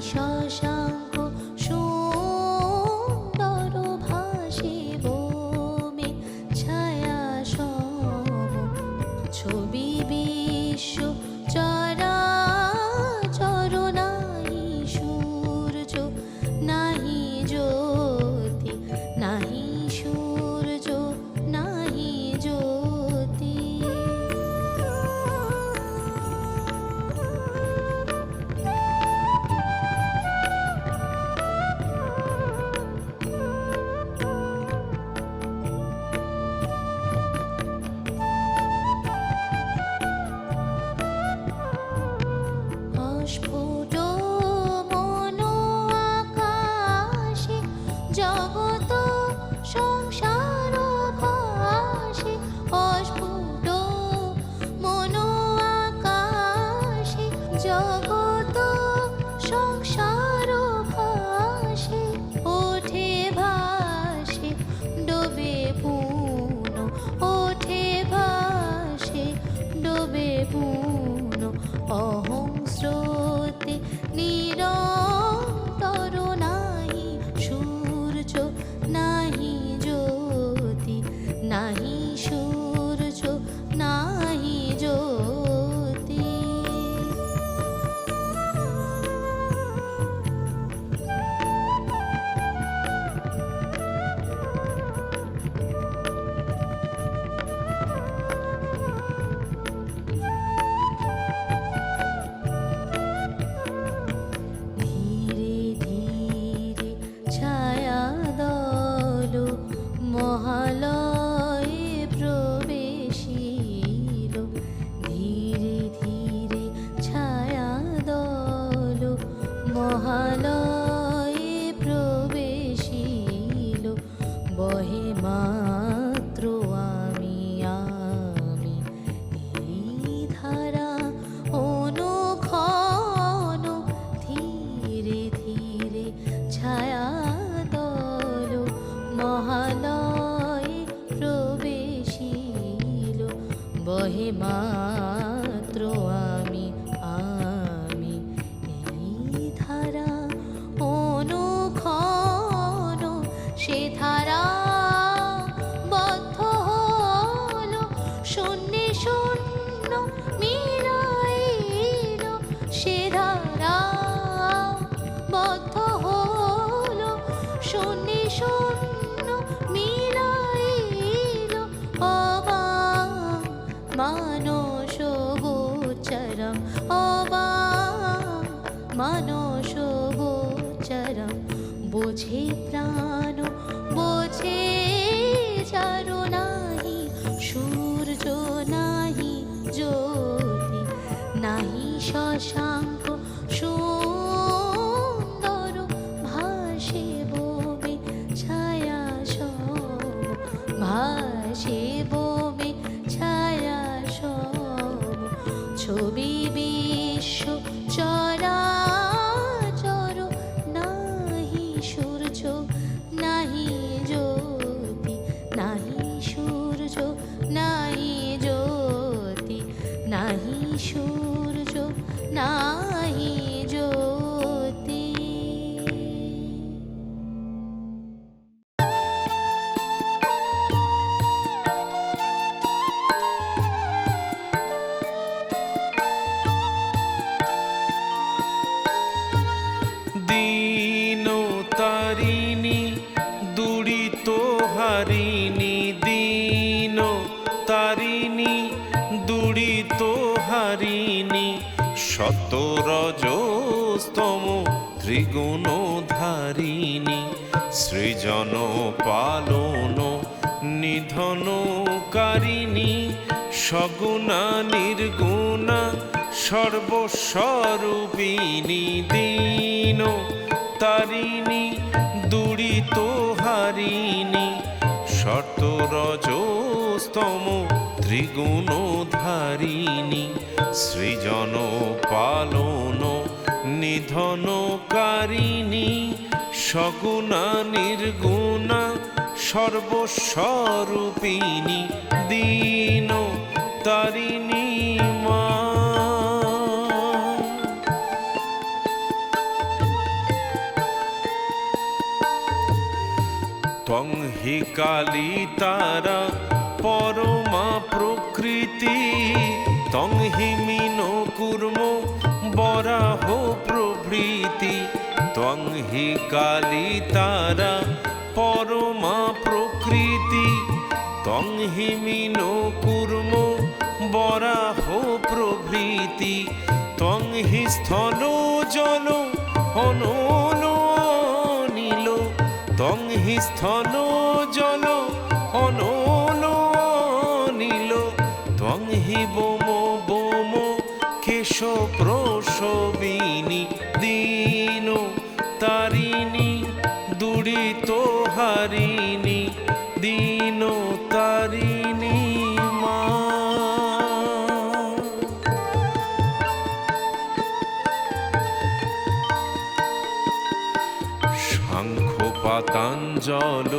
说说。go. বহে মাত্র মানস গোচরম অবা মানস গোচরম বোঝে প্রা গুণধারিণী, সৃজন পালন নিধনকারিণী সগুণা নির্গুণা সর্বস্বরূপিণী দীন তারিণী, দুরিত হারিণী, শতরজস্তম ত্রিগুণধারিণী, সৃজন পালন নিধনকারিণী, সগুণা নির্গুণা, সর্বস্বরূপিণী দীন তারিণী মা। তং হি কালী তারা পরমা প্রকৃতি তং হি কুর্ম বরাহ প্রভৃতি ত্বং হি কালী তারা পরমা প্রকৃতি। তং হি মিন কুর্ম বরাহ প্রভৃতি ত্বং হি স্থল জল অনল নীল ত্বং হি স্থল জল অনল নীল ত্বং হি বোম বোম কেশ প্রসবিনী হারিণী দীন তারিণী মা। পাতাঞ্জল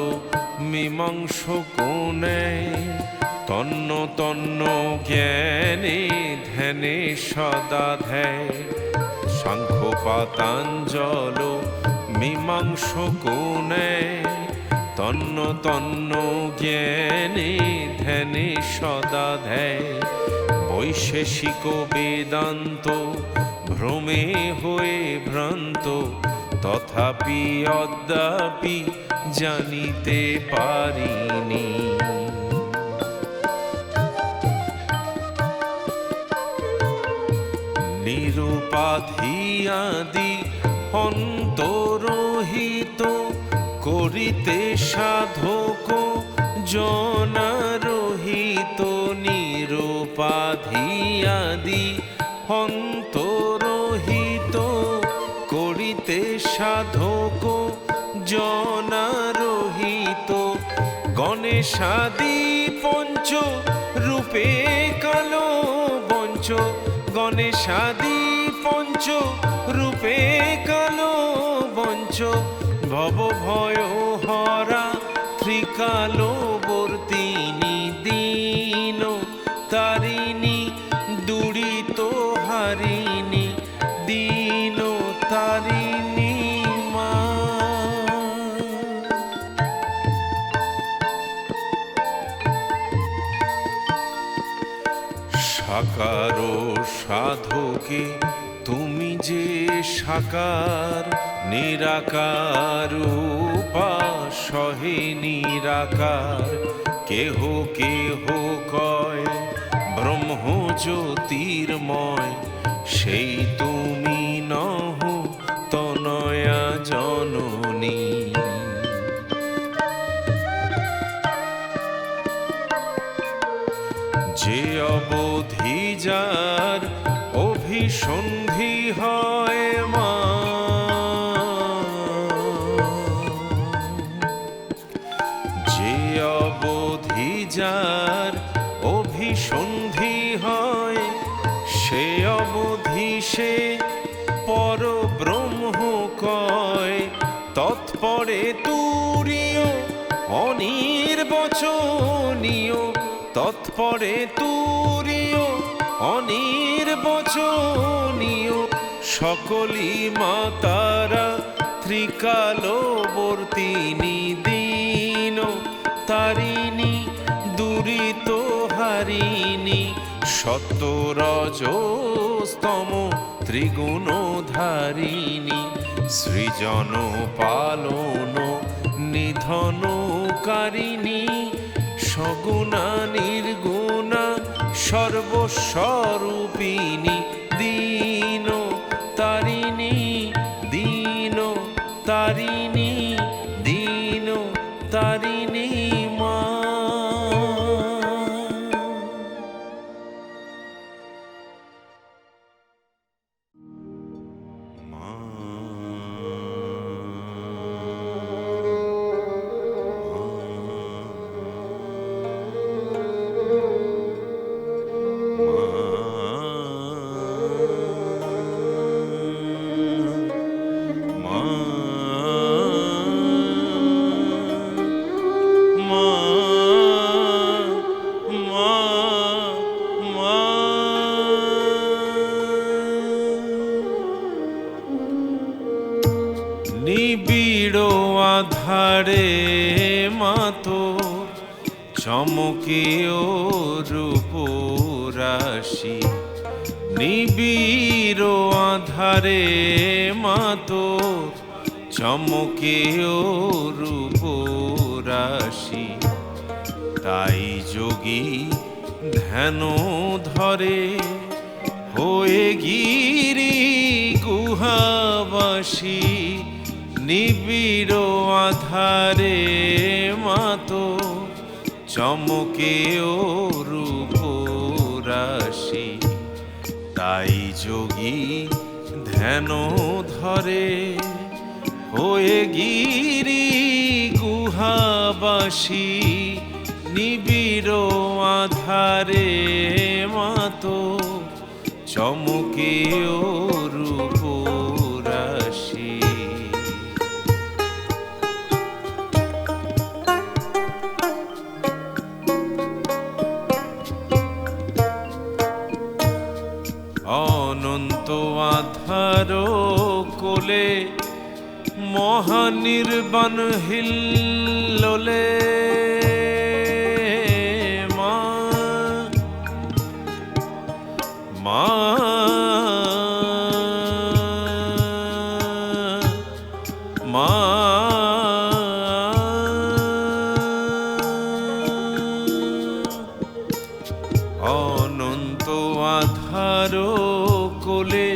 মীমাংস কোণে, তন্ন তন্ন জ্ঞানে ধ্যানে সদা ধ্যায়। শঙ্খ পাতাঞ্জল মীমাংস কোণে তন্ন জ্ঞানে ধ্যানে সদা ধ্যায়। বৈশেষিক বেদান্ত ভ্রমে হয়ে ভ্রান্ত, তথাপি অদ্যাপি জানিতে পারিনি। নিরুপাধিয়াদি অন্তরহিত করিতে সাধক জনারহিত নিরুপাধিয়াদি অন্তরোহিত করিতে সাধক জনারোহিত গণেশাদি পঞ্চ রূপে কালো বঞ্চ গণেশাদি পঞ্চ রূপে কালো বঞ্চ ভব ভয় হরা ত্রিকালো বর্তিনী দীন তারিণী দুরিত হারিণী দীন তারিণী মা। সাকার সাধকে সাকার নিরাকার সহে নিরাকার। কেহ কেহ কয় ব্রহ্ম জ্যোতির্ময় সেই তুমি নহ তনয়া জননী। যে অবধি যার অভিসন্ধি তৎপরে তুরীয় অনির্বচনীয় তৎপরে তুরীয় অনির্বচনীয় সকলি মাতারা ত্রিকালবর্তিনী দিন। তারিণী দুরিত হারিণী সত্যরজস্তম ত্রিগুণ ধারিণী সৃজন পালন নিধনকারিণী সগুণা নির্গুণা সর্বস্বরূপিণী দীন তারিণী দীন তারিণী আধারে মাতো চমকে ও রূপ রাশি। তাই যোগী ধ্যান ধরে হয়ে গিরি গুহাবাসী। নিবিড় আধারে মাতো চমকে ও রূপ রাশি। তাই যোগী ধ্যান ধরে হয়ে গিরি গুহাবাসী নিবিড় আধারে মাতো চমকে অনন্ত আধার কোলে মহানির্বাণ হিল্লোলে। আধার কোলে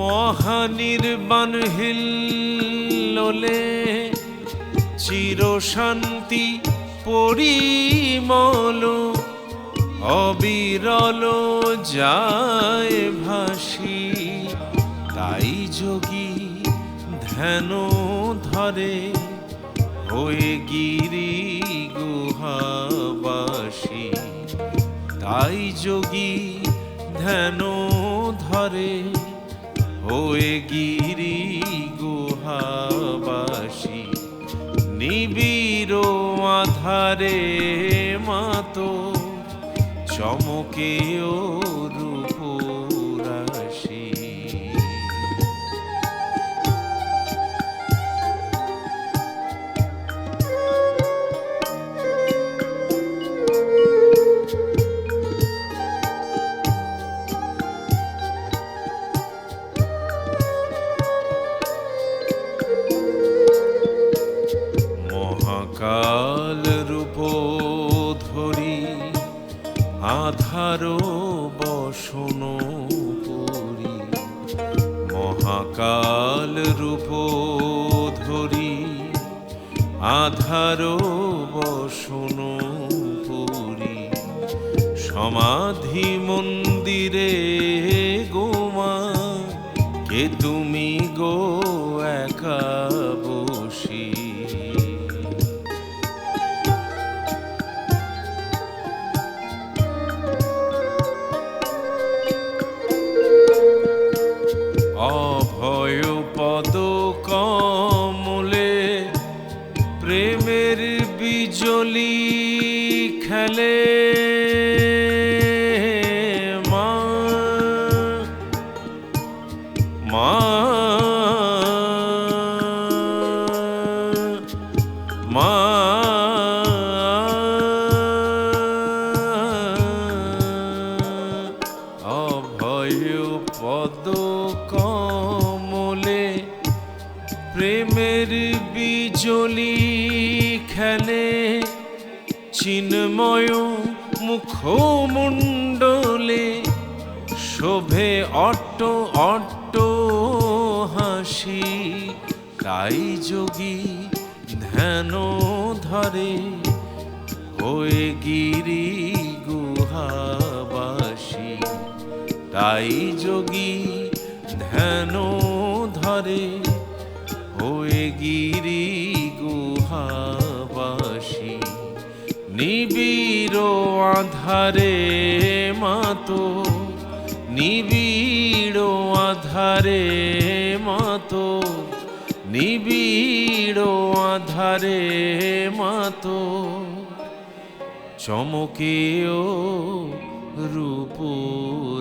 মহানির্বাণ হিল্লোলে চির শান্তি পরিমল অবিরল যায় ভাসি। তাই যোগী ধ্যান ধরে হয়ে গিরি গুহাবাসী। তাই যোগী ধ্যান ধরে হয়ে গিরি গুহাবাসী। নিবিড় আধারে মাতো চমকে সমাধি মন্দিরে গোমা কে তুমি গো মুখমণ্ডলে শোভে অট্ট অট্ট হাসি। তাই যোগী ধ্যান ধরে হয়ে গিরি গুহাবাসী। তাই যোগী ধ্যান ধরে হয়ে গিরি গুহাবাসী নিবিড় আধারে মাতো নিবিড় আধারে মাতো নিবিড় আধারে মাতো। চমকেও রূপরাশি